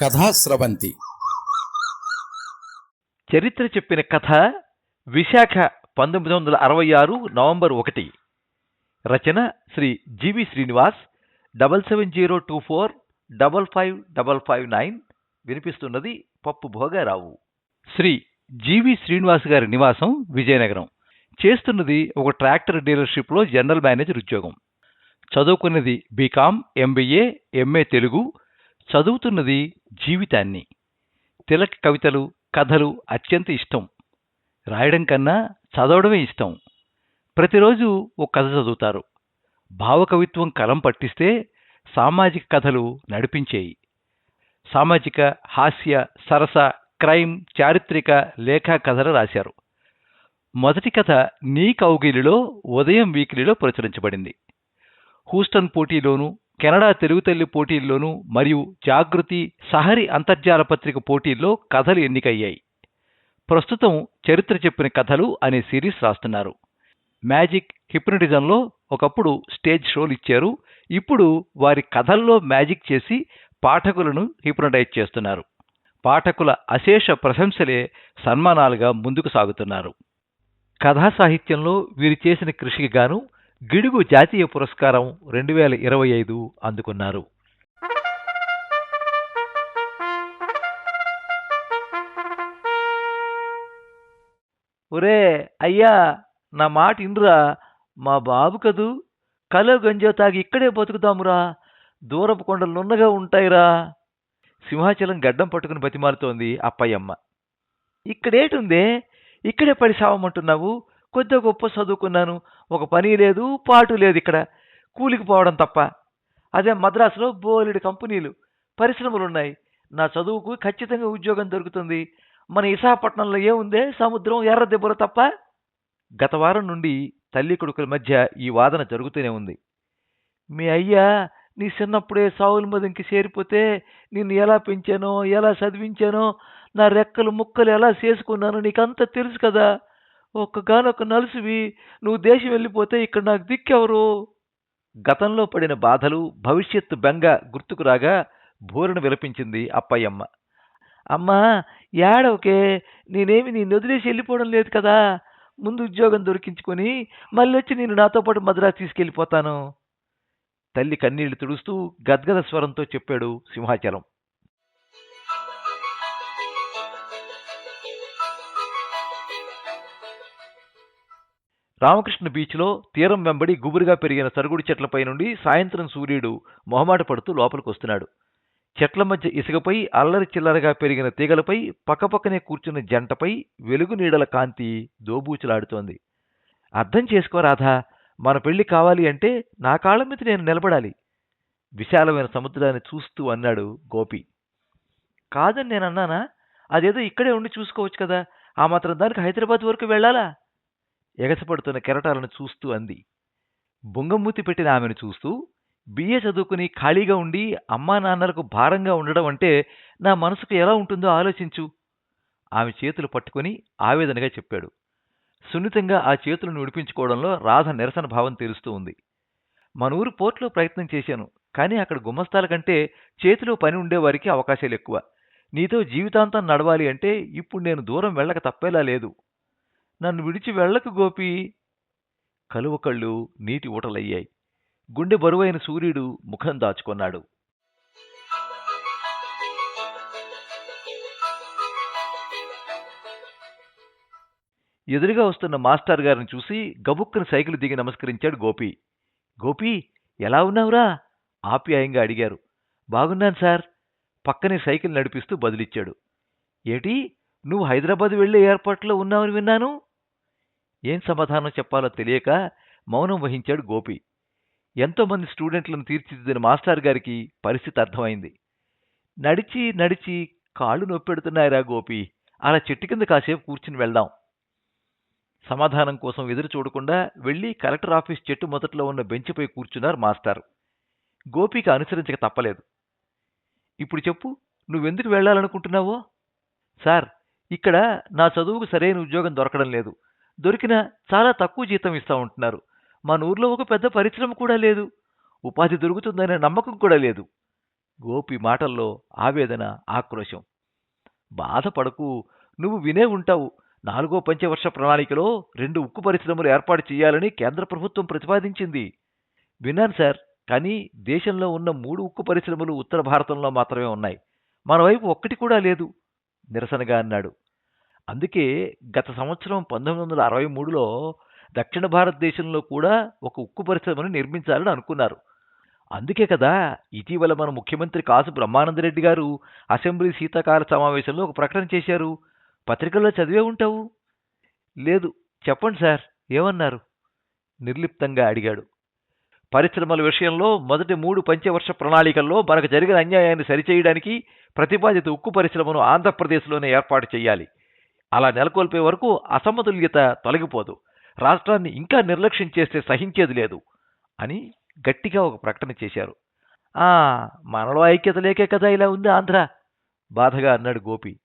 కథాస్రవంతి చరిత్ర చెప్పిన కథ విశాఖ పంతొమ్మిది వందల అరవై ఆరు నవంబర్ ఒకటి. రచన Shri G V Srinivas double seven zero two four double five double five nine వినిపిస్తున్నది Pappu Bhogarao. Shri జీవి శ్రీనివాస్ గారి నివాసం విజయనగరం. చేస్తున్నది ఒక ట్రాక్టర్ డీలర్షిప్లో జనరల్ మేనేజర్ ఉద్యోగం. చదువుకున్నది బీకామ్ ఎంబీఏ ఎంఏ తెలుగు. చదువుతున్నది జీవితాన్ని. తిలక్ కవితలు కథలు అత్యంత ఇష్టం. రాయడం కన్నా చదవడమే ఇష్టం. ప్రతిరోజు ఒక కథ చదువుతారు. భావకవిత్వం కలం పట్టిస్తే సామాజిక కథలు నడిపించేయి. సామాజిక హాస్య సరస క్రైమ్ చారిత్రక లేఖా కథలు రాశారు. మొదటి కథ నీ కౌగిలిలో ఉదయం వీకిలిలో ప్రచురించబడింది. హూస్టన్ పోటీలోనూ కెనడా తెలుగుతల్లి పోటీల్లోనూ మరియు జాగృతి సహరి అంతర్జాల పత్రిక పోటీల్లో కథలు ఎన్నికయ్యాయి. ప్రస్తుతం చరిత్ర చెప్పిన కథలు అనే సిరీస్ రాస్తున్నారు. మ్యాజిక్ హిప్నటిజంలో ఒకప్పుడు స్టేజ్ షోలు ఇచ్చారు. ఇప్పుడు వారి కథల్లో మ్యాజిక్ చేసి పాఠకులను హిప్నటైజ్ చేస్తున్నారు. పాఠకుల అశేష ప్రశంసలే సన్మానాలుగా ముందుకు సాగుతున్నారు. కథా సాహిత్యంలో వీరు చేసిన కృషికి గాను గిడుగు జాతీయ పురస్కారం రెండు వేల ఇరవై ఐదు అందుకున్నారు. ఒరే అయ్యా నా మాట ఇండ్రా మా బాబు కదూ. కలో గంజో తాగి ఇక్కడే బతుకుతామురా దూరపు కొండలు నున్నగా ఉంటాయిరా. సింహాచలం గడ్డం పట్టుకుని బతిమాలుతోంది అప్పయ్యమ్మ. ఇక్కడేటుందే? ఇక్కడే పడి సావమంటున్నావు? కొద్దిగా గొప్ప చదువుకున్నాను. ఒక పని లేదు పాటు లేదు ఇక్కడ. కూలికి పోవడం తప్ప. అదే మద్రాసులో బోలెడు కంపెనీలు పరిశ్రమలున్నాయి. నా చదువుకు ఖచ్చితంగా ఉద్యోగం దొరుకుతుంది. మన విశాఖపట్నంలో ఏముందే? సముద్రం ఎర్ర దెబ్బలు తప్ప. గత వారం నుండి తల్లి కొడుకుల మధ్య ఈ వాదన జరుగుతూనే ఉంది. మీ అయ్యా నీ చిన్నప్పుడే సావుల మదంకి చేరిపోతే నిన్ను ఎలా పెంచానో ఎలా చదివించానో నా రెక్కలు ముక్కలు ఎలా చేసుకున్నానో నీకంతా తెలుసు కదా. ఒక్కగానొక్క నలుసువి నువ్వు దేశం వెళ్ళిపోతే ఇక్కడ నాకు దిక్కెవరు? గతంలో పడిన బాధలు భవిష్యత్తు బెంగ గుర్తుకు రాగా బోరును విలపించింది అప్పయ్యమ్మ. అమ్మా ఏడవకే నేనేమి నీ వదిలేసి వెళ్ళిపోవడం లేదు కదా. ముందు ఉద్యోగం దొరికించుకొని మళ్ళీ వచ్చి నేను నాతో పాటు మద్రాసు తీసుకెళ్ళిపోతాను. తల్లి కన్నీళ్ళు తుడుస్తూ గద్గద స్వరంతో చెప్పాడు సింహాచలం. రామకృష్ణ బీచ్లో తీరం వెంబడి గుబురుగా పెరిగిన సరుగుడు చెట్లపై నుండి సాయంత్రం సూర్యుడు మొహమాట పడుతూ లోపలికి వస్తున్నాడు. చెట్ల మధ్య ఇసుకపై అల్లరి చిల్లరగా పెరిగిన తీగలపై పక్కపక్కనే కూర్చున్న జంటపై వెలుగు నీడల కాంతి దోబూచులాడుతోంది. అర్థం చేసుకో రాధా మన పెళ్ళి కావాలి అంటే నా కాళ్ళ మీద నేను నిలబడాలి. విశాలమైన సముద్రాన్ని చూస్తూ అన్నాడు గోపి. కాదని నేను అన్నానా? అదేదో ఇక్కడే ఉండి చూసుకోవచ్చు కదా. ఆ మాత్రం దానికి హైదరాబాద్ వరకు వెళ్ళాలా? ఎగసపడుతున్న కెరటాలను చూస్తూ అంది. బొంగమూతి పెట్టిన ఆమెను చూస్తూ బిఏ చదువుకుని ఖాళీగా ఉండి అమ్మా నాన్నలకు భారంగా ఉండడం అంటే నా మనసుకు ఎలా ఉంటుందో ఆలోచించు. ఆమె చేతులు పట్టుకుని ఆవేదనగా చెప్పాడు. సున్నితంగా ఆ చేతులను విడిపించుకోవడంలో రాధ నిరసన భావం తెలుస్తూ ఉంది. మన ఊరు పోర్ట్లో ప్రయత్నం చేశాను కానీ అక్కడ గుమ్మస్తాల కంటే చేతిలో పని ఉండేవారికి అవకాశాలు ఎక్కువ నీతో జీవితాంతం నడవాలి అంటే ఇప్పుడు నేను దూరం వెళ్ళక తప్పేలా లేదు. నన్ను విడిచి వెళ్ళకు గోపి. కలువ కళ్ళు నీటి ఊటలయ్యాయి. గుండె బరువైన సూర్యుడు ముఖం దాచుకున్నాడు. ఎదురుగా వస్తున్న మాస్టర్ గారిని చూసి గబుక్కున సైకిల్ దిగి నమస్కరించాడు గోపి. గోపి ఎలా ఉన్నావురా? ఆప్యాయంగా అడిగారు. బాగున్నాను సార్. పక్కనే సైకిల్ నడిపిస్తూ బదులిచ్చాడు. ఏటి నువ్వు హైదరాబాద్ వెళ్ళే ఏర్పాట్లో ఉన్నావని విన్నాను. ఏం సమాధానం చెప్పాలో తెలియక మౌనం వహించాడు గోపి. ఎంతోమంది స్టూడెంట్లను తీర్చిదిద్దిన మాస్టర్ గారికి పరిస్థితి అర్థమైంది. నడిచి నడిచి కాళ్ళు నొప్పెడుతున్నాయిరా గోపి. అలా చెట్టు కింద కాసేపు కూర్చుని వెళ్దాం. సమాధానం కోసం ఎదురు చూడకుండా వెళ్ళి కలెక్టర్ ఆఫీస్ చెట్టు మొదట్లో ఉన్న బెంచ్పై కూర్చున్నారు మాస్టారు. గోపికి అనుసరించక తప్పలేదు. ఇప్పుడు చెప్పు నువ్వెందుకు వెళ్ళాలనుకుంటున్నావో? సార్ ఇక్కడ నా చదువుకు సరైన ఉద్యోగం దొరకడం లేదు. దొరికిన చాలా తక్కువ జీతం ఇస్తా ఉంటున్నారు. మన ఊర్లో ఒక పెద్ద పరిశ్రమ కూడా లేదు. ఉపాధి దొరుకుతుందనే నమ్మకం కూడా లేదు. గోపి మాటల్లో ఆవేదన ఆక్రోశం. బాధపడకు నువ్వు వినే ఉంటావు. నాలుగో పంచవర్ష ప్రణాళికలో రెండు ఉక్కు పరిశ్రమలు ఏర్పాటు చేయాలని కేంద్ర ప్రభుత్వం ప్రతిపాదించింది. విన్నాను సార్ కానీ దేశంలో ఉన్న మూడు ఉక్కు పరిశ్రమలు ఉత్తర భారతంలో మాత్రమే ఉన్నాయి. మన వైపు ఒక్కటి కూడా లేదు. నిరసనగా అన్నాడు. అందుకే గత సంవత్సరం పంతొమ్మిది వందల అరవై మూడులో దక్షిణ భారతదేశంలో కూడా ఒక ఉక్కు పరిశ్రమను నిర్మించాలని అనుకున్నారు. అందుకే కదా ఇటీవల మన ముఖ్యమంత్రి కాసు బ్రహ్మానందరెడ్డి గారు అసెంబ్లీ శీతాకాల సమావేశంలో ఒక ప్రకటన చేశారు. పత్రికల్లో చదివే ఉంటావు? లేదు. చెప్పండి సార్. ఏమన్నారు? నిర్లిప్తంగా అడిగాడు. పరిశ్రమల విషయంలో మొదటి మూడు పంచవర్ష ప్రణాళికల్లో మనకు జరిగిన అన్యాయాన్ని సరిచేయడానికి ప్రతిపాదిత ఉక్కు పరిశ్రమను ఆంధ్రప్రదేశ్లోనే ఏర్పాటు చేయాలి. అలా నెలకొల్పే వరకు అసమతుల్యత తొలగిపోదు. రాష్ట్రాన్ని ఇంకా నిర్లక్ష్యం చేస్తే సహించేది లేదు అని గట్టిగా ఒక ప్రకటన చేశారు. ఆ మనలో ఐక్యత లేకే కదా ఇలా ఉంది ఆంధ్ర? బాధగా అన్నాడు గోపి.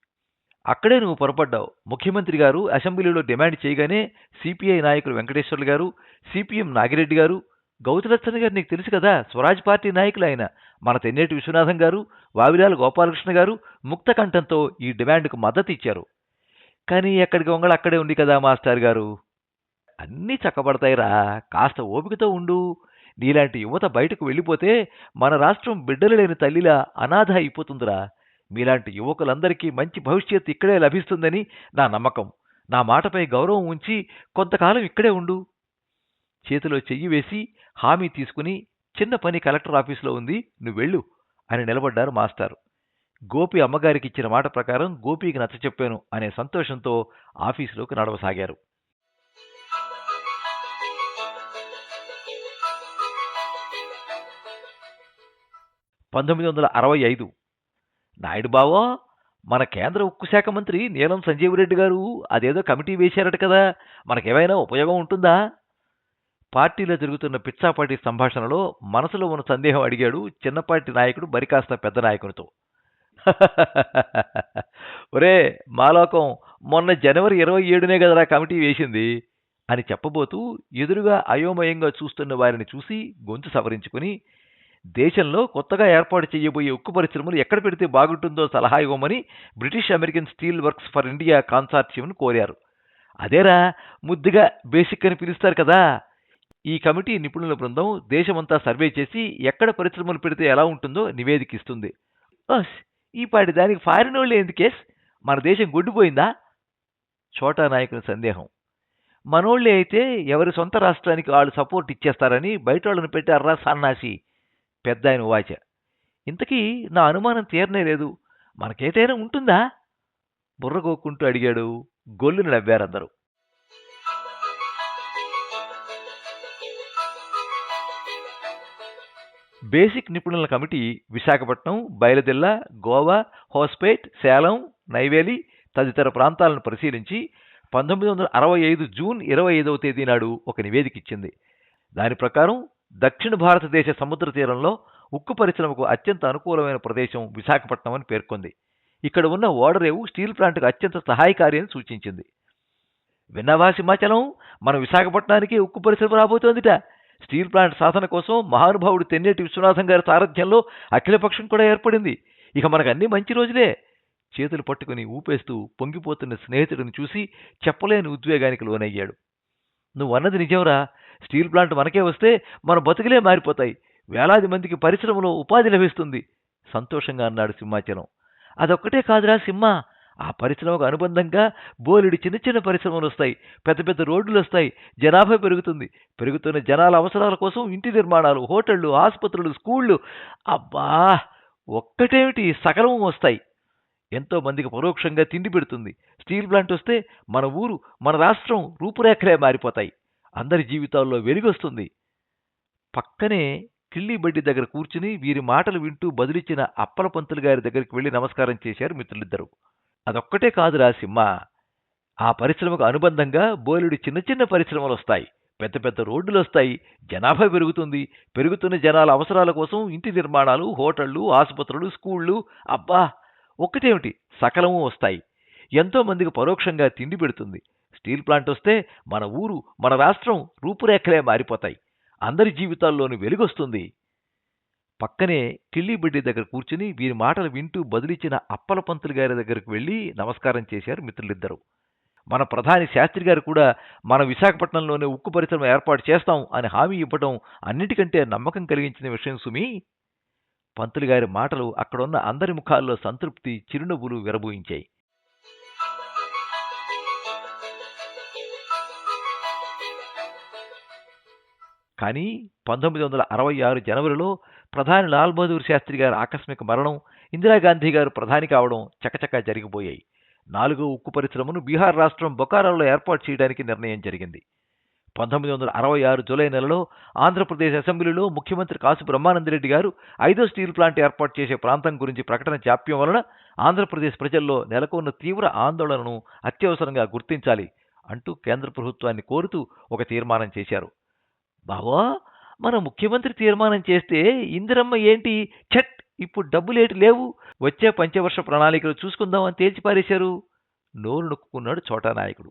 అక్కడే నువ్వు పొరపడ్డావు. ముఖ్యమంత్రి గారు అసెంబ్లీలో డిమాండ్ చేయగానే సిపిఐ నాయకులు వెంకటేశ్వర్లు గారు సిపిఎం నాగిరెడ్డి గారు గౌతులచ్చన్ గారు నీకు తెలుసు కదా? స్వరాజ్ పార్టీ నాయకులు ఆయన. మన తెన్నేటి విశ్వనాథం గారు వావిలాల గోపాలకృష్ణ గారు ముక్త కంఠంతో ఈ డిమాండ్కు మద్దతు ఇచ్చారు. కానీ ఎక్కడికి వంగళ అక్కడే ఉంది కదా మాస్టర్ గారు. అన్నీ చక్కబడతాయిరా. కాస్త ఓపికతో ఉండు. నీలాంటి యువత బయటకు వెళ్ళిపోతే మన రాష్ట్రం బిడ్డలు లేని తల్లిలా అనాథ అయిపోతుందిరా. మీలాంటి యువకులందరికీ మంచి భవిష్యత్తు ఇక్కడే లభిస్తుందని నా నమ్మకం. నా మాటపై గౌరవం ఉంచి కొంతకాలం ఇక్కడే ఉండు. చేతిలో చెయ్యి వేసి హామీ తీసుకుని చిన్న పని కలెక్టర్ ఆఫీసులో ఉంది నువ్వు వెళ్ళు అని నిలబడ్డారు మాస్టారు. గోపి అమ్మగారికి ఇచ్చిన మాట ప్రకారం గోపికి నచ్చ చెప్పాను అనే సంతోషంతో ఆఫీసులోకి నడవసాగారు. పంతొమ్మిది వందల అరవై ఐదు. నాయుడు బావో మన కేంద్ర ఉక్కు శాఖ మంత్రి నీలం సంజీవరెడ్డి గారు అదేదో కమిటీ వేశారట కదా మనకేమైనా ఉపయోగం ఉంటుందా? పార్టీలో జరుగుతున్న పిచ్చాపాటి సంభాషణలో మనసులో ఉన్న సందేహం అడిగాడు చిన్నపాటి నాయకుడు బరికాస్త పెద్ద నాయకునితో. ఒరే మాలోకం మొన్న జనవరి ఇరవై ఏడునే కదరా కమిటీ వేసింది అని చెప్పబోతూ ఎదురుగా అయోమయంగా చూస్తున్న వారిని చూసి గొంతు సవరించుకుని దేశంలో కొత్తగా ఏర్పాటు చేయబోయే ఉక్కు పరిశ్రమలు ఎక్కడ పెడితే బాగుంటుందో సలహా ఇవ్వమని British American steel works for India కాన్సార్టియంను కోరారు. అదేరా ముద్దుగా బేసిక్ అని పిలుస్తారు కదా! ఈ కమిటీ నిపుణుల బృందం దేశమంతా సర్వే చేసి ఎక్కడ పరిశ్రమలు పెడితే ఎలా ఉంటుందో నివేదిక ఇస్తుంది. ఈ పాటి దానికి ఫారిన్ వాళ్ళు ఎందుకేస్ మన దేశం గుడ్డిపోయిందా చోటా నాయకుని సందేహం. మనోళ్ళే అయితే ఎవరి సొంత రాష్ట్రానికి వాళ్ళు సపోర్ట్ ఇచ్చేస్తారని బయట వాళ్ళని పెట్టారా సన్నాసి? పెద్ద ఆయన వాచ. ఇంతకీ నా అనుమానం తీరనే లేదు. మనకేదైనా ఉంటుందా? బుర్రగోక్కుంటూ అడిగాడు. గొల్లుని నవ్వారందరూ. బేసిక్ నిపుణుల కమిటీ విశాఖపట్నం బయలుదిల్లా గోవా హోస్పేట్ సేలం నైవేలి తదితర ప్రాంతాలను పరిశీలించి పంతొమ్మిది వందల అరవై ఐదు జూన్ ఇరవై ఐదవ తేదీ నాడు ఒక నివేదిక ఇచ్చింది. దాని ప్రకారం దక్షిణ భారతదేశ సముద్ర తీరంలో ఉక్కు పరిశ్రమకు అత్యంత అనుకూలమైన ప్రదేశం విశాఖపట్నం అని పేర్కొంది. ఇక్కడ ఉన్న ఓడరేవు స్టీల్ ప్లాంట్కు అత్యంత సహాయకారి అని సూచించింది. విన్నవా సింహాచలం మన విశాఖపట్నానికి ఉక్కు పరిశ్రమ రాబోతోందిట. స్టీల్ ప్లాంట్ సాధన కోసం మహానుభావుడు తెన్నేటి విశ్వనాథం గారి సారథ్యంలో అఖిలపక్షం కూడా ఏర్పడింది. ఇక మనకు అన్ని మంచి రోజులే. చేతులు పట్టుకుని ఊపేస్తూ పొంగిపోతున్న స్నేహితుడిని చూసి చెప్పలేని ఉద్వేగానికి లోనయ్యాడు. నువ్వు అన్నది నిజంరా. స్టీల్ ప్లాంట్ మనకే వస్తే మన బతుకులే మారిపోతాయి. వేలాది మందికి పరిశ్రమలో ఉపాధి లభిస్తుంది. సంతోషంగా అన్నాడు సింహాచలం. అదొక్కటే కాదురా సింహ. ఆ పరిశ్రమకు అనుబంధంగా బోలెడు చిన్న చిన్న పరిశ్రమలు వస్తాయి. పెద్ద పెద్ద రోడ్లు వస్తాయి. జనాభా పెరుగుతుంది. పెరుగుతున్న జనాల అవసరాల కోసం ఇంటి నిర్మాణాలు హోటళ్ళు ఆసుపత్రులు స్కూళ్ళు. అబ్బా! ఒక్కటేమిటి? సకలం వస్తాయి. ఎంతోమందికి పరోక్షంగా తిండి పెడుతుంది. స్టీల్ ప్లాంట్ వస్తే మన ఊరు మన రాష్ట్రం రూపురేఖలే మారిపోతాయి. అందరి జీవితాల్లో వెలుగొస్తుంది. పక్కనే కిళ్ళి బడ్డి దగ్గర కూర్చుని వీరి మాటలు వింటూ బదులిచ్చిన అప్పల పంతులు గారి దగ్గరికి వెళ్ళి నమస్కారం చేశారు మిత్రులిద్దరూ. అదొక్కటే కాదురా సింహ ఆ పరిశ్రమకు అనుబంధంగా బోలెడు చిన్న చిన్న పరిశ్రమలు వస్తాయి పెద్ద పెద్ద రోడ్డులు వస్తాయి జనాభా పెరుగుతుంది. పెరుగుతున్న జనాల అవసరాల కోసం ఇంటి నిర్మాణాలు హోటళ్ళు ఆసుపత్రులు స్కూళ్ళు. అబ్బా! ఒక్కటేమిటి? సకలము వస్తాయి. ఎంతోమందికి పరోక్షంగా తిండి పెడుతుంది. స్టీల్ ప్లాంట్ వస్తే మన ఊరు మన రాష్ట్రం రూపురేఖలే మారిపోతాయి. అందరి జీవితాల్లోనూ వెలుగొస్తుంది. పక్కనే కిళ్ళిబెడ్డి దగ్గర కూర్చుని వీరి మాటలు వింటూ బదులిచ్చిన అప్పల పంతులు గారి దగ్గరకు వెళ్ళి నమస్కారం చేశారు మిత్రులిద్దరూ. మన ప్రధాని శాస్త్రి గారు కూడా మన విశాఖపట్నంలోనే ఉక్కు పరిశ్రమ ఏర్పాటు చేస్తాం అని హామీ ఇవ్వడం అన్నిటికంటే నమ్మకం కలిగించిన విషయం సుమి. పంతులు గారి మాటలు అక్కడున్న అందరి ముఖాల్లో సంతృప్తి చిరునవ్వులు విరబూయించాయి. కానీ పంతొమ్మిది వందల అరవై ఆరు జనవరిలో ప్రధాని లాల్ బహదూర్ శాస్త్రి గారి ఆకస్మిక మరణం ఇందిరాగాంధీ గారు ప్రధాని కావడం చకచకా జరిగిపోయాయి. నాలుగో ఉక్కు పరిశ్రమను బీహార్ రాష్ట్రం బొకారాలో ఏర్పాటు చేయడానికి నిర్ణయం జరిగింది. పంతొమ్మిది వందల అరవై ఆరు జూలై నెలలో ఆంధ్రప్రదేశ్ అసెంబ్లీలో ముఖ్యమంత్రి కాసు బ్రహ్మానందరెడ్డి గారు ఐదో స్టీల్ ప్లాంట్ ఏర్పాటు చేసే ప్రాంతం గురించి ప్రకటన జాప్యం వలన ఆంధ్రప్రదేశ్ ప్రజల్లో నెలకొన్న తీవ్ర ఆందోళనను అత్యవసరంగా గుర్తించాలి అంటూ కేంద్ర ప్రభుత్వాన్ని కోరుతూ ఒక తీర్మానం చేశారు. బావా మన ముఖ్యమంత్రి తీర్మానం చేస్తే ఇందిరమ్మ ఏంటి? ఛట్! ఇప్పుడు డబ్బులేటి లేవు. వచ్చే పంచవర్ష ప్రణాళికలు చూసుకుందామని తేల్చిపారేశారు నోరు నొక్కున్నాడు చోటా నాయకుడు.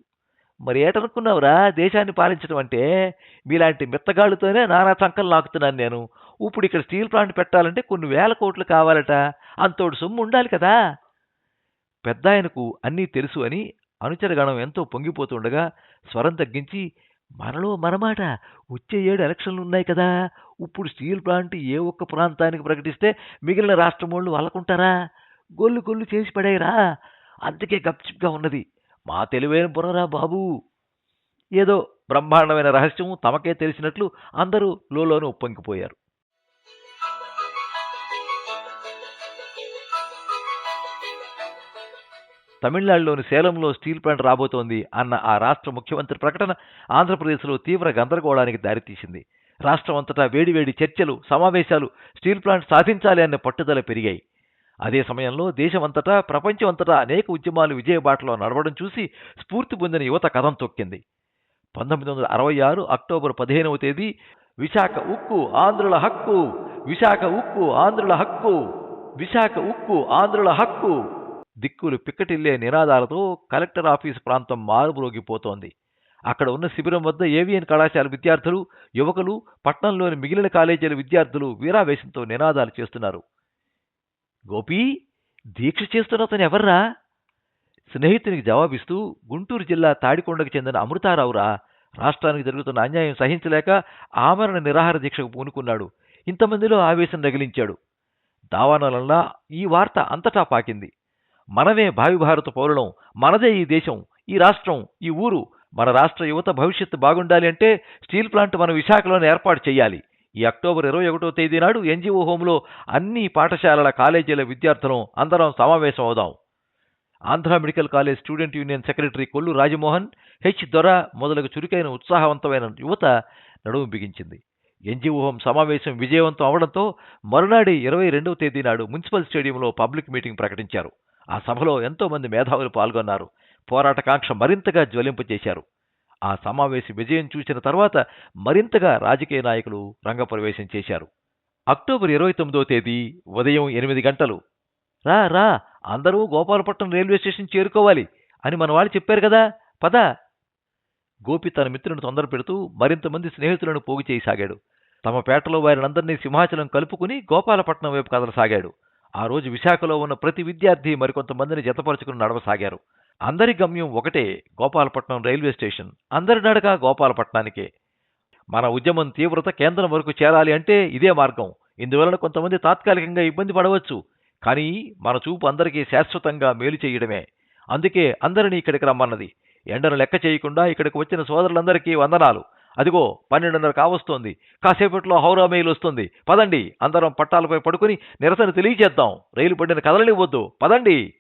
మరి ఏటనుకున్నావురా? దేశాన్ని పాలించడం అంటే మీలాంటి మిత్తగాళ్ళతోనే నానా చంకలు నాకుతున్నాను నేను. ఇప్పుడు ఇక్కడ స్టీల్ ప్లాంట్ పెట్టాలంటే కొన్ని వేల కోట్లు కావాలట. అంతోడు సొమ్ము ఉండాలి కదా. పెద్ద ఆయనకు అన్నీ తెలుసు అని అనుచరగణం ఎంతో పొంగిపోతుండగా స్వరం తగ్గించి మనలో మనమాట వచ్చే ఏడు ఎలక్షన్లు ఉన్నాయి కదా. ఇప్పుడు స్టీల్ ప్లాంట్ ఏ ఒక్క ప్రాంతానికి ప్రకటిస్తే మిగిలిన రాష్ట్రం వాళ్ళు వాళ్ళకుంటారా గొల్లు గొల్లు చేసి పడేయరా. అందుకే గప్చిప్గా ఉన్నది. మా తెలివైన బుర్రరా బాబు. ఏదో బ్రహ్మాండమైన రహస్యం తమకే తెలిసినట్లు అందరూ లోలోనే ఉప్పొంగిపోయారు. తమిళనాడులోని సేలంలో స్టీల్ ప్లాంట్ రాబోతోంది అన్న ఆ రాష్ట్ర ముఖ్యమంత్రి ప్రకటన ఆంధ్రప్రదేశ్లో తీవ్ర గందరగోళానికి దారితీసింది. రాష్ట్రం అంతటా వేడివేడి చర్చలు సమావేశాలు స్టీల్ ప్లాంట్ సాధించాలి అనే పట్టుదల పెరిగాయి. అదే సమయంలో దేశమంతటా ప్రపంచమంతటా అనేక ఉద్యమాలు విజయబాటలో నడవడం చూసి స్ఫూర్తి పొందిన యువత కథం తొక్కింది. పంతొమ్మిది వందల అరవై ఆరు అక్టోబర్ పదిహేనవ తేదీ విశాఖ ఉక్కు ఆంధ్రుల హక్కు విశాఖ ఉక్కు ఆంధ్రుల హక్కు విశాఖ ఉక్కు ఆంధ్రుల హక్కు. దిక్కులు పిక్కటిల్లే నినాదాలతో కలెక్టర్ ఆఫీస్ ప్రాంతం మారుమ్రోగిపోతోంది. అక్కడ ఉన్న శిబిరం వద్ద ఏవిఎన్ కళాశాల విద్యార్థులు యువకులు పట్నంలోని మిగిలిన కాలేజీల విద్యార్థులు వీరావేశంతో నినాదాలు చేస్తున్నారు. గోపి దీక్ష చేస్తున్న అతను ఎవర్రా? స్నేహితునికి జవాబిస్తూ గుంటూరు జిల్లా తాడికొండకు చెందిన అమృతారావురా రాష్ట్రానికి జరుగుతున్న అన్యాయం సహించలేక ఆమరణ నిరాహార దీక్షకు పూనుకున్నాడు. ఇంతమందిలో ఆవేశం రగిలించాడు. దావానలల్లా ఈ వార్త అంతటా పాకింది. మనమే భావి భారత పౌరులం మనదే ఈ దేశం ఈ రాష్ట్రం ఈ ఊరు మన రాష్ట్ర యువత భవిష్యత్తు బాగుండాలి అంటే స్టీల్ ప్లాంట్ మన విశాఖలోనే ఏర్పాటు చేయాలి. ఈ అక్టోబర్ ఇరవై ఒకటో తేదీ నాడు ఎన్జిఓ హోంలో అన్ని పాఠశాలల కాలేజీల విద్యార్థులం అందరం సమావేశం అవుదాం. Andhra medical college student union secretary Kollu Rajamohan H Dora మొదలగు చురుకైన ఉత్సాహవంతమైన యువత నడుము బిగించింది. ఎన్జిఓ హోం సమావేశం విజయవంతం అవడంతో మరునాడి ఇరవై రెండవ తేదీ నాడు మున్సిపల్ స్టేడియంలో పబ్లిక్ మీటింగ్ ప్రకటించారు. ఆ సభలో ఎంతో మంది మేధావులు పాల్గొన్నారు. పోరాటకాంక్ష మరింతగా జ్వలింపజేశారు ఆ సమావేశ విజయం చూసిన తర్వాత మరింతగా రాజకీయ నాయకులు రంగప్రవేశం చేశారు. అక్టోబర్ ఇరవై తొమ్మిదో తేదీ ఉదయం ఎనిమిది గంటలు. రా రా అందరూ గోపాలపట్నం రైల్వే స్టేషన్ చేరుకోవాలి అని మన వాళ్ళు చెప్పారు కదా పద. గోపి తన మిత్రుని తొందర పెడుతూ మరింతమంది స్నేహితులను పోగు చేయసాగాడు తమ పేటలో వారినందరినీ సింహాచలం కలుపుకుని గోపాలపట్నం వైపు కదలసాగాడు. ఆ రోజు విశాఖలో ఉన్న ప్రతి విద్యార్థి మరికొంతమందిని జతపరుచుకుని నడవసాగారు. అందరి గమ్యం ఒకటే గోపాలపట్నం రైల్వే స్టేషన్. అందరి నడక గోపాలపట్నానికే. మన ఉద్యమం తీవ్రత కేంద్రం వరకు చేరాలి అంటే ఇదే మార్గం. ఇందువలన కొంతమంది తాత్కాలికంగా ఇబ్బంది పడవచ్చు. కానీ మన చూపు అందరికీ శాశ్వతంగా మేలు చేయడమే. అందుకే అందరినీ ఇక్కడికి రమ్మన్నది. ఎండను లెక్క చేయకుండా ఇక్కడికి వచ్చిన సోదరులందరికీ వందనాలు. అదిగో పన్నెండున్నర కావస్తోంది. కాసేపట్లో హౌరా మెయిల్ వస్తుంది. పదండి అందరం పట్టాలపై పడుకుని నిరసన తెలియచేద్దాం. రైలు పడిన కదలనివ్వద్దు. పదండి.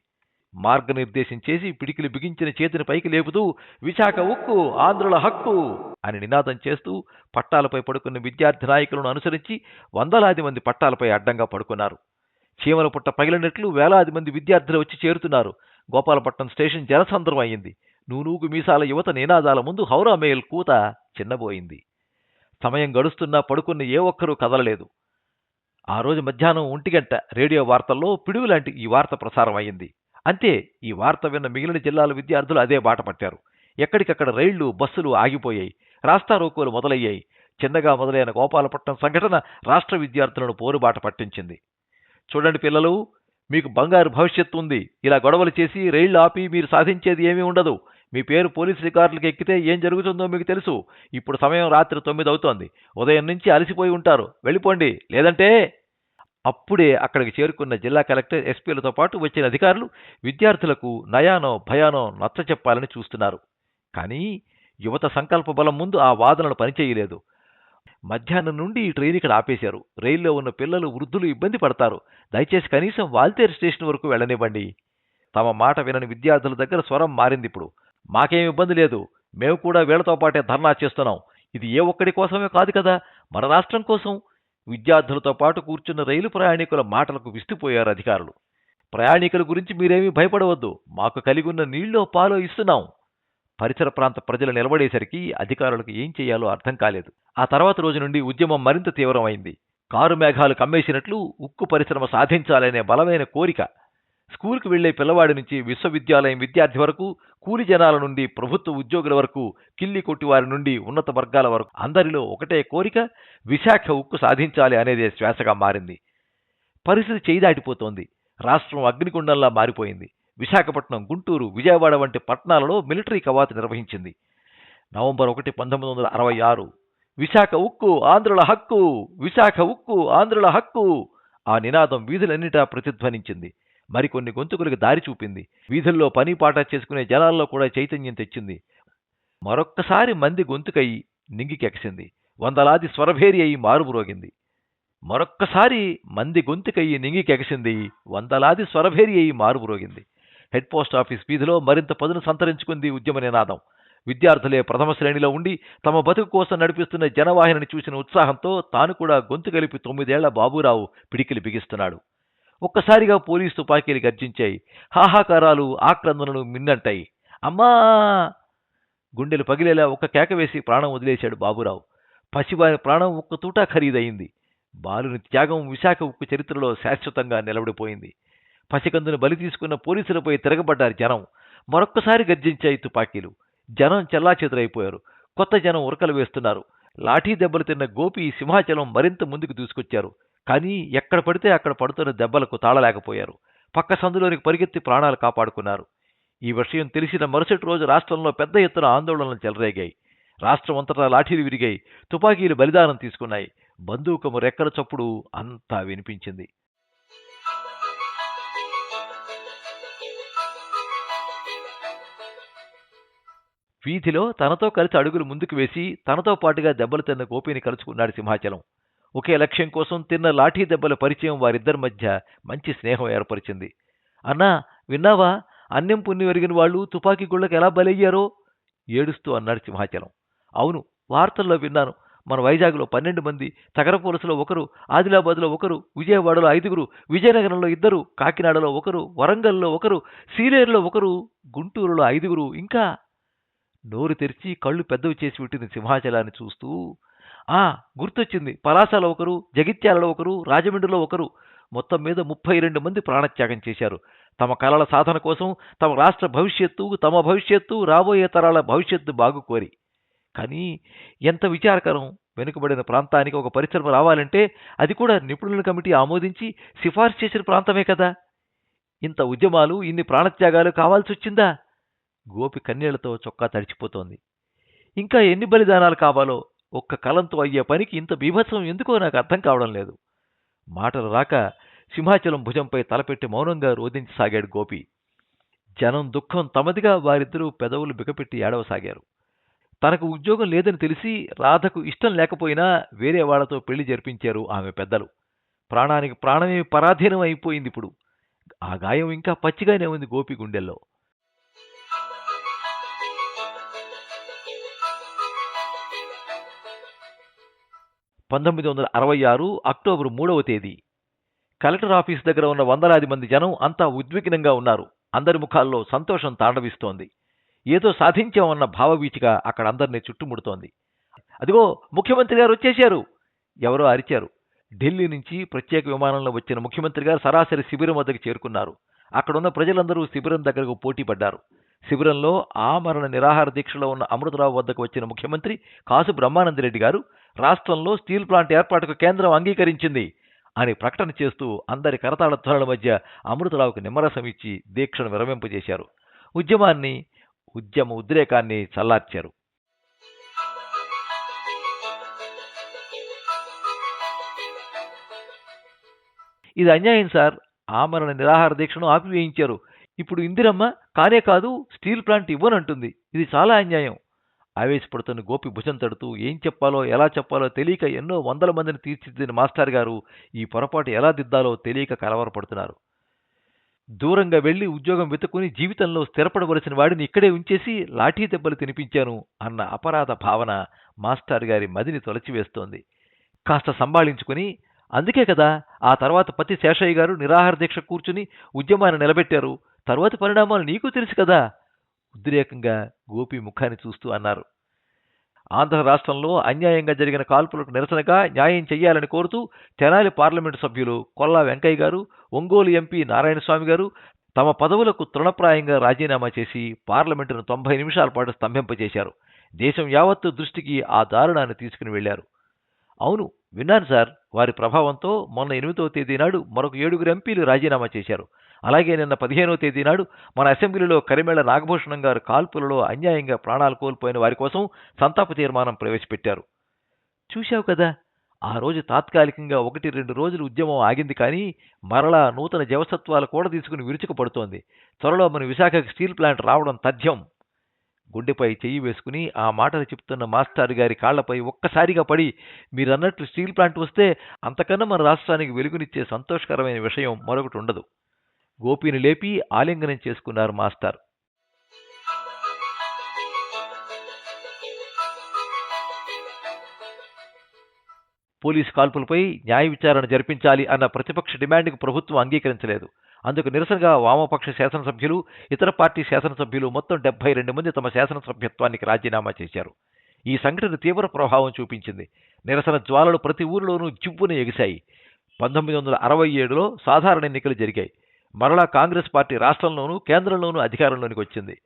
మార్గనిర్దేశం చేసి పిడికిలి బిగించిన చేతిని పైకి లేపుతూ విశాఖ ఉక్కు ఆంధ్రుల హక్కు అని నినాదం చేస్తూ పట్టాలపై పడుకున్న విద్యార్థి నాయకులను అనుసరించి వందలాది మంది పట్టాలపై అడ్డంగా పడుకున్నారు. చీమల పుట్ట పగిలినట్లు వేలాది మంది విద్యార్థులు వచ్చి చేరుతున్నారు. గోపాలపట్నం స్టేషన్ జనసంద్రం అయింది. నూనూగు మీసాల యువత నినాదాల ముందు హౌరా మెయిల్ కూత చిన్నబోయింది. సమయం గడుస్తున్నా పడుకున్న ఏ ఒక్కరూ కదలలేదు. ఆ రోజు మధ్యాహ్నం ఒంటిగంట రేడియో వార్తల్లో పిడుగు లాంటి ఈ వార్త ప్రసారం అయింది అంతే ఈ వార్త విన్న మిగిలిన జిల్లాల విద్యార్థులు అదే బాట పట్టారు. ఎక్కడికక్కడ రైళ్ళు బస్సులు ఆగిపోయాయి. రాస్తా రోకోలు మొదలయ్యాయి. చిన్నగా మొదలైన గోపాలపట్నం సంఘటన రాష్ట్ర విద్యార్థులను పోరుబాట పట్టించింది. చూడండి పిల్లలు మీకు బంగారు భవిష్యత్తు ఉంది. ఇలా గొడవలు చేసి రైళ్ళు ఆపి మీరు సాధించేది ఏమీ ఉండదు. మీ పేరు పోలీసు రికార్డులకు ఎక్కితే ఏం జరుగుతుందో మీకు తెలుసు. ఇప్పుడు సమయం రాత్రి తొమ్మిది అవుతోంది. ఉదయం నుంచి అలసిపోయి ఉంటారు. వెళ్ళిపోండి. లేదంటే అప్పుడే అక్కడికి చేరుకున్న జిల్లా కలెక్టర్ ఎస్పీలతో పాటు వచ్చిన అధికారులు విద్యార్థులకు నయానో భయానో నచ్చ చెప్పాలని చూస్తున్నారు. కానీ యువత సంకల్ప బలం ముందు ఆ వాదనలు పనిచేయలేదు. మధ్యాహ్నం నుండి ఈ ట్రైన్ ఇక్కడ ఆపేశారు. రైల్లో ఉన్న పిల్లలు వృద్ధులు ఇబ్బంది పడతారు. దయచేసి కనీసం వాల్తేరు స్టేషన్ వరకు వెళ్ళనివ్వండి. తమ మాట వినని విద్యార్థుల దగ్గర స్వరం మారింది ఇప్పుడు. మాకేం ఇబ్బంది లేదు. మేము కూడా వీళ్ళతో పాటే ధర్నా చేస్తున్నాం. ఇది ఏ ఒక్కడి కోసమే కాదు కదా? మన రాష్ట్రం కోసం. విద్యార్థులతో పాటు కూర్చున్న రైలు ప్రయాణికుల మాటలకు విస్తుపోయారు అధికారులు. ప్రయాణికుల గురించి మీరేమీ భయపడవద్దు. మాకు కలిగి ఉన్న నీళ్ళో పాలో ఇస్తున్నాం. పరిసర ప్రాంత ప్రజలు నిలబడేసరికి అధికారులకు ఏం చేయాలో అర్థం కాలేదు. ఆ తర్వాత రోజు నుండి ఉద్యమం మరింత తీవ్రమైంది. కారు మేఘాలు కమ్మేసినట్లు ఉక్కు పరిశ్రమ సాధించాలనే బలమైన కోరిక. స్కూల్కి వెళ్ళే పిల్లవాడి నుంచి విశ్వవిద్యాలయం విద్యార్థి వరకు కూలి జనాల నుండి ప్రభుత్వ ఉద్యోగుల వరకు కిల్లి కొట్టి వారి నుండి ఉన్నత వర్గాల వరకు అందరిలో ఒకటే కోరిక విశాఖ ఉక్కు సాధించాలి అనేదే శ్వాసగా మారింది. పరిస్థితి చేయిదాటిపోతోంది రాష్ట్రం అగ్నిగుండంలా మారిపోయింది. విశాఖపట్నం గుంటూరు విజయవాడ వంటి పట్టణాలలో మిలిటరీ కవాతు నిర్వహించింది. నవంబర్ ఒకటి పంతొమ్మిది వందల అరవై ఆరు విశాఖ ఉక్కు ఆంధ్రుల హక్కు విశాఖ ఉక్కు ఆంధ్రుల హక్కు ఆ నినాదం వీధులన్నిటా ప్రతిధ్వనించింది. మరికొన్ని గొంతుకులకు దారి చూపింది. వీధుల్లో పని పాట చేసుకునే జనాల్లో కూడా చైతన్యం తెచ్చింది. మరొక్కసారి మంది గొంతుకై నింగికెక్సింది వందలాది స్వరభేరి అయి మారుమ్రోగింది. మరొక్కసారి మంది గొంతుకయ్యి నింగికెగసింది వందలాది స్వరభేరి అయి మారుమ్రోగింది. హెడ్ పోస్ట్ ఆఫీస్ వీధిలో మరింత పదును సంతరించుకుంది ఉద్యమ నినాదం. విద్యార్థులే ప్రథమ శ్రేణిలో ఉండి తమ బతుకు కోసం నడిపిస్తున్న జనవాహిని చూసిన ఉత్సాహంతో తాను కూడా గొంతు కలిపి తొమ్మిదేళ్ళ బాబురావు పిడికిలి బిగిస్తున్నాడు. ఒక్కసారిగా పోలీసు తుపాకీలు గర్జించాయి. హాహాకారాలు ఆక్రందనలు మిన్నంటాయి. అమ్మా! గుండెలు పగిలేలా ఒక్క కేక వేసి ప్రాణం వదిలేశాడు బాబురావు. పసివారి ప్రాణం ఒక్క తూటా ఖరీదయింది. బాలుని త్యాగం విశాఖ ఉక్కు చరిత్రలో శాశ్వతంగా నిలబడిపోయింది. పసికందును బలి తీసుకున్న పోలీసులపై తిరగబడ్డారు జనం. మరొక్కసారి గర్జించాయి తుపాకీలు. జనం చెల్లాచెదురైపోయారు. కొత్త జనం ఉరకలు వేస్తున్నారు. లాఠీ దెబ్బలు తిన్న గోపి సింహాచలం మరింత ముందుకు దూసుకొచ్చారు. కానీ ఎక్కడ పడితే అక్కడ పడుతున్న దెబ్బలకు తాళలేకపోయారు. పక్క సందులోనికి పరిగెత్తి ప్రాణాలు కాపాడుకున్నారు. ఈ విషయం తెలిసిన మరుసటి రోజు రాష్ట్రంలో పెద్ద ఎత్తున ఆందోళనలు చెలరేగాయి. రాష్ట్రం అంతటా లాఠీలు విరిగాయి. తుపాకీలు బలిదానం తీసుకున్నాయి. బందూకము రెక్కల చప్పుడు అంతా వినిపించింది. వీధిలో తనతో కలిసి అడుగులు ముందుకు వేసి తనతో పాటుగా దెబ్బలు తిన్న గోపిని కలుసుకున్నాడు సింహాచలం. ఒకే లక్ష్యం కోసం తిన్న లాఠీ దెబ్బల పరిచయం వారిద్దరి మధ్య మంచి స్నేహం ఏర్పరిచింది. అన్నా విన్నావా? అన్నం పుణ్యం ఎరిగిన వాళ్ళు తుపాకీ గుళ్ళకి ఎలా బలయ్యారో? ఏడుస్తూ అన్నాడు సింహాచలం. అవును వార్తల్లో విన్నాను. మన వైజాగ్లో పన్నెండు మంది తగరపోలసులో ఒకరు ఆదిలాబాద్లో ఒకరు విజయవాడలో ఐదుగురు విజయనగరంలో ఇద్దరు కాకినాడలో ఒకరు వరంగల్లో ఒకరు సీలేరులో ఒకరు గుంటూరులో ఐదుగురు ఇంకా నోరు తెరిచి కళ్ళు పెద్దవి చేసి పెట్టింది సింహాచలాన్ని చూస్తూ ఆ గుర్తొచ్చింది. పలాసలో ఒకరు జగిత్యాలలో ఒకరు రాజమండ్రిలో ఒకరు. మొత్తం మీద ముప్పై రెండు మంది ప్రాణత్యాగం చేశారు. తమ కళల సాధన కోసం తమ రాష్ట్ర భవిష్యత్తు తమ భవిష్యత్తు రాబోయే తరాల భవిష్యత్తు బాగు కోరి. కానీ ఎంత విచారకరం. వెనుకబడిన ప్రాంతానికి ఒక పరిశ్రమ రావాలంటే అది కూడా నిపుణుల కమిటీ ఆమోదించి సిఫార్సు చేసిన ప్రాంతమే కదా. ఇంత ఉద్యమాలు ఇన్ని ప్రాణత్యాగాలు కావాల్సి వచ్చిందా గోపి కన్నీళ్ళతో చొక్కా తడిచిపోతోంది. ఇంకా ఎన్ని బలిదానాలు కావాలో? ఒక్క కలంతో అయ్యే పనికి ఇంత బీభత్సం ఎందుకో నాకు అర్థం కావడం లేదు. మాటలు రాక సింహాచలం భుజంపై తలపెట్టి మౌనంగా రోధించసాగాడు గోపి. జనం దుఃఖం తమదిగా వారిద్దరూ పెదవులు బిగపెట్టి ఏడవసాగారు. తనకు ఉద్యోగం లేదని తెలిసి రాధకు ఇష్టం లేకపోయినా వేరే వాళ్ళతో పెళ్ళి జరిపించారు ఆమె పెద్దలు. ప్రాణానికి ప్రాణమే పరాధీనం అయిపోయింది ఇప్పుడు. ఆ గాయం ఇంకా పచ్చిగానే ఉంది గోపి గుండెల్లో. పంతొమ్మిది వందల అరవై ఆరు అక్టోబర్ మూడవ తేదీ. కలెక్టర్ ఆఫీస్ దగ్గర ఉన్న వందలాది మంది జనం అంతా ఉద్విగ్నంగా ఉన్నారు. అందరి ముఖాల్లో సంతోషం తాండవిస్తోంది. ఏదో సాధించామన్న భావవీచిక అక్కడ అందరినీ చుట్టుముడుతోంది. అదిగో ముఖ్యమంత్రి గారు వచ్చేశారు. ఎవరో అరిచారు. ఢిల్లీ నుంచి ప్రత్యేక విమానంలో వచ్చిన ముఖ్యమంత్రి గారు సరాసరి శిబిరం వద్దకు చేరుకున్నారు. అక్కడున్న ప్రజలందరూ శిబిరం దగ్గరకు పోటీ పడ్డారు. శిబిరంలో ఆమరణ నిరాహార దీక్షలో ఉన్న అమృతరావు వద్దకు వచ్చిన ముఖ్యమంత్రి కాసు బ్రహ్మానందరెడ్డి గారు రాష్ట్రంలో స్టీల్ ప్లాంట్ ఏర్పాటుకు కేంద్రం అంగీకరించింది అని ప్రకటన చేస్తూ అందరి కరతాళ ధ్వనుల మధ్య అమృతరావుకు నిమ్మరసం ఇచ్చి దీక్షను విరమింపజేశారు. ఉద్యమాన్ని ఉద్యమ ఉద్రేకాన్ని చల్లార్చారు. ఇది అన్యాయం సార్. ఆమరణ నిరాహార దీక్షను ఆపివేయించారు. ఇప్పుడు ఇందిరమ్మ కానే కాదు స్టీల్ ప్లాంట్ ఇవ్వనంటుంది. ఇది చాలా అన్యాయం. ఆవేశపడుతున్న గోపి భుజం తడుతూ ఏం చెప్పాలో ఎలా చెప్పాలో తెలియక ఎన్నో వందల మందిని తీర్చిదిద్దిన మాస్టర్ గారు ఈ పొరపాటు ఎలా దిద్దాలో తెలియక కలవరపడుతున్నారు. దూరంగా వెళ్ళి ఉద్యోగం వెతుకుని జీవితంలో స్థిరపడవలసిన వాడిని ఇక్కడే ఉంచేసి లాఠీ దెబ్బలు తినిపించాను అన్న అపరాధ భావన మాస్టర్ గారి మదిని తొలచివేస్తోంది. కాస్త సంభాళించుకుని అందుకే కదా ఆ తర్వాత పతి శేషయ్య గారు నిరాహార దీక్ష కూర్చుని ఉద్యమాన్ని నిలబెట్టారు. తరువాతి పరిణామాలు నీకు తెలుసు కదా ఉద్రేకంగా గోపి ముఖాన్ని చూస్తూ అన్నారు. ఆంధ్ర రాష్ట్రంలో అన్యాయంగా జరిగిన కాల్పులకు నిరసనగా న్యాయం చేయాలని కోరుతూ తెనాలి పార్లమెంటు సభ్యులు కొల్లా వెంకయ్య గారు ఒంగోలు ఎంపీ నారాయణస్వామి గారు తమ పదవులకు తృణప్రాయంగా రాజీనామా చేసి పార్లమెంటును తొంభై నిమిషాల పాటు స్తంభింపచేశారు దేశం యావత్తు దృష్టికి ఆ దారుణాన్ని తీసుకుని వెళ్ళారు అవును విన్నాను సార్ వారి ప్రభావంతో మొన్న ఎనిమిదవ తేదీ నాడు మరొక ఏడుగురు ఎంపీలు రాజీనామా చేశారు. అలాగే నిన్న పదిహేనవ తేదీ నాడు మన అసెంబ్లీలో కరిమేళ నాగభూషణం గారు కాల్పులలో అన్యాయంగా ప్రాణాలు కోల్పోయిన వారి కోసం సంతాప తీర్మానం ప్రవేశపెట్టారు. చూశావు కదా ఆ రోజు తాత్కాలికంగా ఒకటి రెండు రోజులు ఉద్యమం ఆగింది కానీ మరలా నూతన జవసత్వాలు కూడా తీసుకుని విరుచుకుపడుతోంది. త్వరలో మన విశాఖకు స్టీల్ ప్లాంట్ రావడం తథ్యం. గుండెపై చెయ్యి వేసుకుని ఆ మాటలు చెప్తున్న మాస్టర్ గారి కాళ్ళపై ఒక్కసారిగా పడి మీరన్నట్టు స్టీల్ ప్లాంట్ వస్తే అంతకన్నా మన రాష్ట్రానికి వెలుగునిచ్చే సంతోషకరమైన విషయం మరొకటి ఉండదు. గోపిని లేపి ఆలింగనం చేసుకున్నారు మాస్టర్. పోలీసు కాల్పులపై న్యాయ విచారణ జరిపించాలి అన్న ప్రతిపక్ష డిమాండ్కు ప్రభుత్వం అంగీకరించలేదు. అందుకు నిరసనగా వామపక్ష శాసనసభ్యులు ఇతర పార్టీ శాసనసభ్యులు మొత్తం డెబ్బై రెండు మంది తమ శాసనసభ్యత్వానికి రాజీనామా చేశారు. ఈ సంఘటన తీవ్ర ప్రభావం చూపించింది. నిరసన జ్వాలలు ప్రతి ఊరిలోనూ జివ్వున ఎగిశాయి. పంతొమ్మిది వందల అరవై ఏడులో సాధారణ ఎన్నికలు జరిగాయి. మరలా కాంగ్రెస్ పార్టీ రాష్ట్రంలోనూ కేంద్రంలోనూ అధికారంలోనికి వచ్చింది.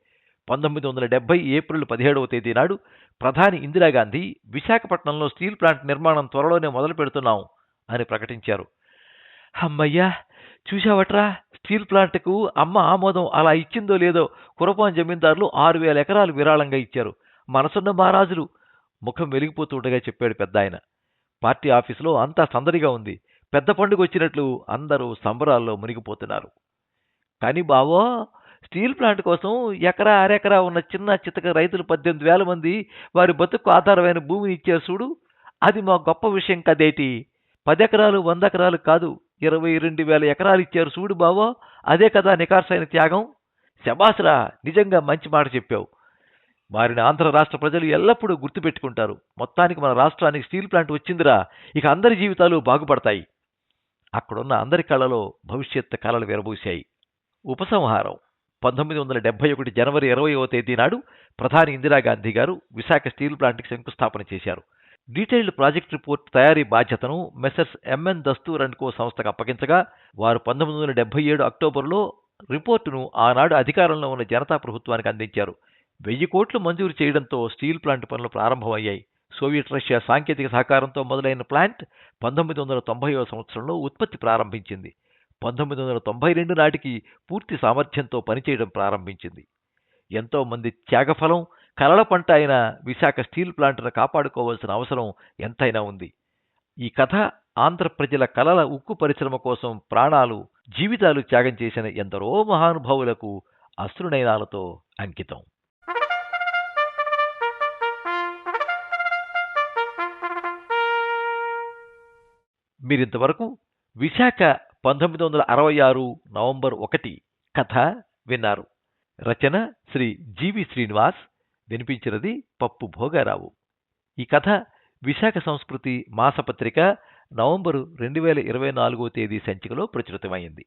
పంతొమ్మిది వందల డెబ్బై ఏప్రిల్ పదిహేడవ తేదీ నాడు ప్రధాని ఇందిరాగాంధీ విశాఖపట్నంలో స్టీల్ ప్లాంట్ నిర్మాణం త్వరలోనే మొదలు పెడుతున్నాం అని ప్రకటించారు. అమ్మయ్యా చూశావట్రా? స్టీల్ ప్లాంట్కు అమ్మ ఆమోదం అలా ఇచ్చిందో లేదో కురపాన్ జమీందారులు ఆరు వేల ఎకరాలు విరాళంగా ఇచ్చారు. మనసున్న మహారాజులు. ముఖం వెలిగిపోతుండగా చెప్పాడు పెద్ద ఆయన పార్టీ ఆఫీసులో అంతా సందడిగా ఉంది. పెద్ద పండుగ వచ్చినట్లు అందరూ సంబరాల్లో మునిగిపోతున్నారు. కానీ బావో స్టీల్ ప్లాంట్ కోసం ఎకరా అరెకరా ఉన్న చిన్న చితక రైతులు పద్దెనిమిది వేల మంది వారి బతుకు ఆధారమైన భూమిని ఇచ్చారు చూడు. అది మా గొప్ప విషయం కదేటి? పది ఎకరాలు వంద ఎకరాలు కాదు ఇరవై రెండు వేల ఎకరాలు ఇచ్చారు చూడు బావో. అదే కదా నికార్సైన త్యాగం? శబాసరా నిజంగా మంచి మాట చెప్పావు. వారిని ఆంధ్ర రాష్ట్ర ప్రజలు ఎల్లప్పుడూ గుర్తుపెట్టుకుంటారు. మొత్తానికి మన రాష్ట్రానికి స్టీల్ ప్లాంట్ వచ్చిందిరా. ఇక అందరి జీవితాలు బాగుపడతాయి. అక్కడున్న అందరి కళ్ళలో భవిష్యత్ కళలు విరబూశాయి. ఉపసంహారం. పంతొమ్మిది వందల డెబ్బై ఒకటి జనవరి ఇరవయవ తేదీ నాడు ప్రధాని ఇందిరాగాంధీ గారు విశాఖ స్టీల్ ప్లాంట్కి శంకుస్థాపన చేశారు. డీటెయిల్డ్ ప్రాజెక్ట్ రిపోర్ట్ తయారీ బాధ్యతను messrs M N Dastur and co సంస్థకు అప్పగించగా వారు పంతొమ్మిది వందల డెబ్బై ఏడు అక్టోబర్లో రిపోర్టును ఆనాడు అధికారంలో ఉన్న జనతా ప్రభుత్వానికి అందించారు. వెయ్యి కోట్లు మంజూరు చేయడంతో స్టీల్ ప్లాంట్ పనులు ప్రారంభమయ్యాయి. సోవియట్ రష్యా సాంకేతిక సహకారంతో మొదలైన ప్లాంట్ పంతొమ్మిది వందల తొంభైవ సంవత్సరంలో ఉత్పత్తి ప్రారంభించింది. పంతొమ్మిది వందల తొంభై రెండు నాటికి పూర్తి సామర్థ్యంతో పనిచేయడం ప్రారంభించింది. ఎంతోమంది త్యాగఫలం కలల పంట అయిన విశాఖ స్టీల్ ప్లాంట్ను కాపాడుకోవాల్సిన అవసరం ఎంతైనా ఉంది. ఈ కథ ఆంధ్ర ప్రజల కలల ఉక్కు పరిశ్రమ కోసం ప్రాణాలు జీవితాలు త్యాగం చేసిన ఎందరో మహానుభావులకు అశ్రునయనాలతో అంకితం. మీరింతవరకు విశాఖ పంతొమ్మిది వందల అరవై ఆరు నవంబర్ ఒకటి కథ విన్నారు. రచన శ్రీ జీవి శ్రీనివాస్ వినిపించినది పప్పు భోగారావు. ఈ కథ విశాఖ సంస్కృతి మాసపత్రిక నవంబరు రెండు వేల ఇరవై నాలుగో తేదీ సంచికలో ప్రచురితమైంది.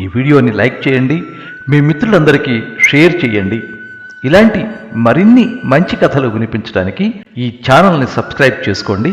ఈ వీడియోని లైక్ చేయండి మీ మిత్రులందరికీ షేర్ చేయండి. ఇలాంటి మరిన్ని మంచి కథలు వినిపించడానికి ఈ ఛానల్ని సబ్స్క్రైబ్ చేసుకోండి.